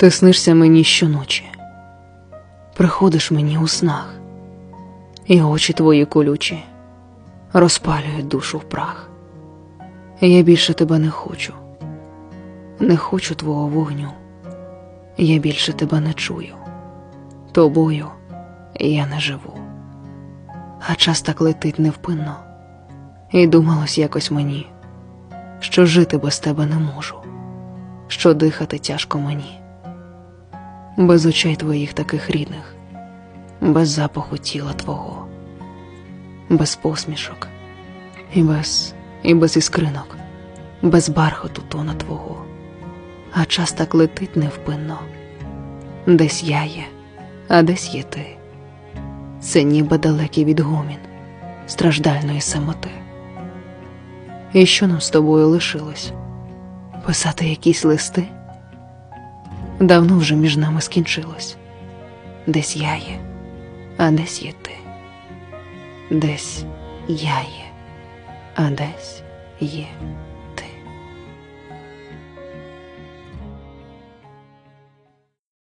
Ти снишся мені щоночі, приходиш мені у снах, і очі твої колючі розпалюють душу в прах. Я більше тебе не хочу, не хочу твого вогню, я більше тебе не чую, тобою я не живу. А час так летить невпинно, і думалось якось мені, що жити без тебе не можу, що дихати тяжко мені без очей твоїх таких рідних, без запаху тіла твого, без посмішок, і без, і без іскринок, без бархоту тона твого, а час так летить невпинно. Десь я є, а десь є ти. Це ніби далекий відгомін страждальної самоти. І що нам з тобою лишилось? Писати якісь листи? Давно вже між нами скінчилось. Десь я є, а десь є ти. Десь я є, а десь є